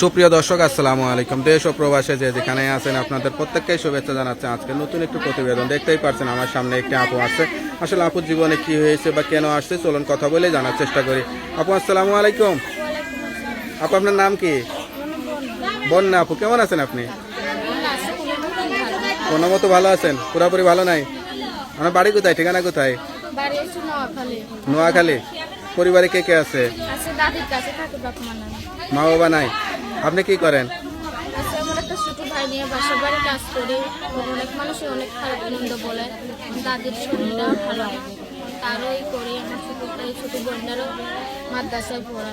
সুপ্রিয় দর্শক আসসালামু আলাইকুম। দেশ ও প্রবাসে যে যেখানে আছেন আপনাদের প্রত্যেককেই শুভেচ্ছা জানাচ্ছে। আজকে নতুন একটু প্রতিবেদন দেখতেই পারছেন আমার সামনে একটি আপু আছে। আসলে আপুর জীবনে কি হয়েছে বা কেন আসছে চলুন কথা বলে জানার চেষ্টা করি। আপু আসসালামু আলাইকুম। আপু আপনার নাম কি? বন্যা আপু কেমন আছেন আপনি? কোনো মতো ভালো আছেন? পুরোপুরি ভালো নাই? আমার বাড়ি কোথায়? ঠিকানা কোথায়? নোয়াখালী। পরিবারে কে কে আছে? মা বাবা নাই? আপনি কি করেন?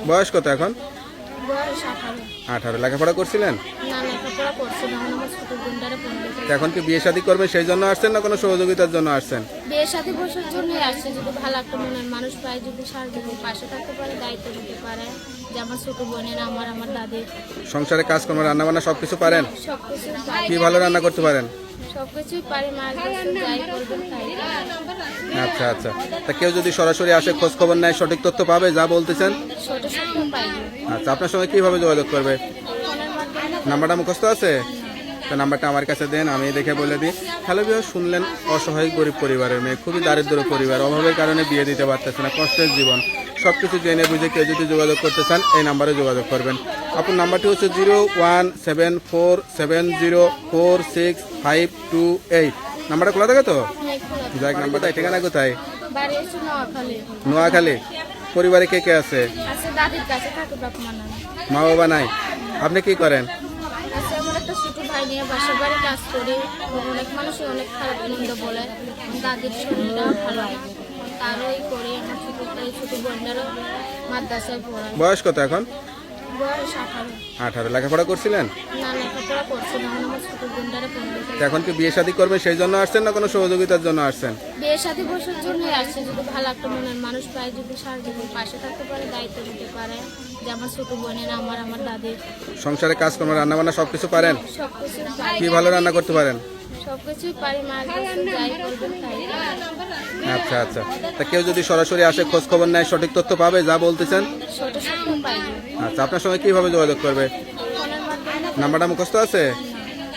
বয়স কত এখন? বয়স আঠারো। আঠারো। লেখাপড়া করছিলেন? না লেখাপড়া করছে আমার ছোট বোনটারে পড়বে এখন কি বিয়ে শাদী করবেন সেই জন্য আসছেন না কোনো সহযোগিতার জন্য আসছেন? বিয়ের সাথে বসার জন্যই আসছে যদি ভালো একটা মনের মানুষ পায় যদি সার পাশে থাকতে পারে দায়িত্ব নিতে পারে। যে আমার ছোট বোনের আমার সংসারে কাজকর্ম রান্না বান্না সব কিছু পারেন কি ভালো রান্না করতে পারেন? মাছ যাই তাই। আচ্ছা আচ্ছা। তা কেউ যদি সরাসরি আসে খোঁজ খবর নেয় সঠিক তথ্য পাবে যা বলতেছেন? পাই আচ্ছা আপনার সঙ্গে কীভাবে যোগাযোগ করবে? নাম্বারটা মুখস্থ আছে? তো নাম্বারটা আমার কাছে দেন আমি দেখে বলে দিই। হ্যালো বিয়ে শুনলেন অসহায় গরিব পরিবারের মেয়ে খুবই দারিদ্র পরিবার অভাবের কারণে বিয়ে দিতে পারতেছে না কষ্টের জীবন। সব কিছু জেনে বুঝে কেউ যদি যোগাযোগ করতে চান এই নাম্বারে যোগাযোগ করবেন। আপনার নাম্বারটি হচ্ছে zero one seven four seven zero four six five two eight. নাম্বারটা খোলা থাকে তো? যাক নাম্বারটা ঠিকানা কোথায়? নোয়াখালী। পরিবারে কে কে আছে? মা বাবা নাই? আপনি কি করেন? বয়স কত এখন? বয়স আঠারো আঠারো। লেখাপড়া করছিলেন? না লেখাপড়া করছে আমার ছোট বোনটারে পড়বে এখন কি বিয়ে শাদী করবেন সেই জন্য আসছেন না কোনো সহযোগিতার জন্য আসছেন? বিয়ের সাথে বসার জন্যই আসছে। যদি ভালো একটা মনের মানুষ পায় যদি সার পাশে থাকতে পারে দায়িত্ব নিতে পারে। যে আমার ছোট বোনের আমার আমার দাদির। সংসারে কাজকর্ম রান্না বান্না সব কিছু পারেন? পারি কি ভালো রান্না করতে পারেন? আচ্ছা আচ্ছা। তা কেউ যদি সরাসরি আসে খোঁজ খবর নেয় সঠিক তথ্য পাবে যা বলতেছেন? পাই। আচ্ছা আপনার সঙ্গে কীভাবে যোগাযোগ করবে? নাম্বারটা মুখস্থ আছে?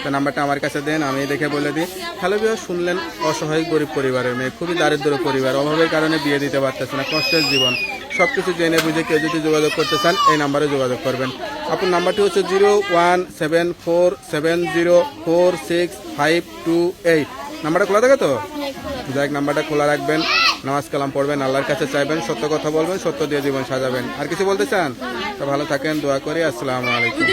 তো নাম্বারটা আমার কাছে দেন আমি দেখে বলে দিই। হ্যালো বিয়ে শুনলেন অসহায় গরিব পরিবারের মেয়ে খুবই দারিদ্র পরিবার অভাবের কারণে বিয়ে দিতে পারতেছে না কষ্টের জীবন। সব কিছু জেনে বুঝে কেউ যদি যোগাযোগ করতে চান এই নাম্বারে যোগাযোগ করবেন। আপনার নাম্বারটি হচ্ছে zero one seven four seven zero four six five two eight. নাম্বারটা খোলা থাকে তো? যাই নাম্বারটা খোলা রাখবেন, নামাজ কালাম পড়বেন, আল্লাহর কাছে চাইবেন, সত্য কথা বলবেন, সত্য দিয়ে জীবন সাজাবেন। আর কিছু বলতে চান? তো ভালো থাকেন, দোয়া করি, আসসালামু আলাইকুম।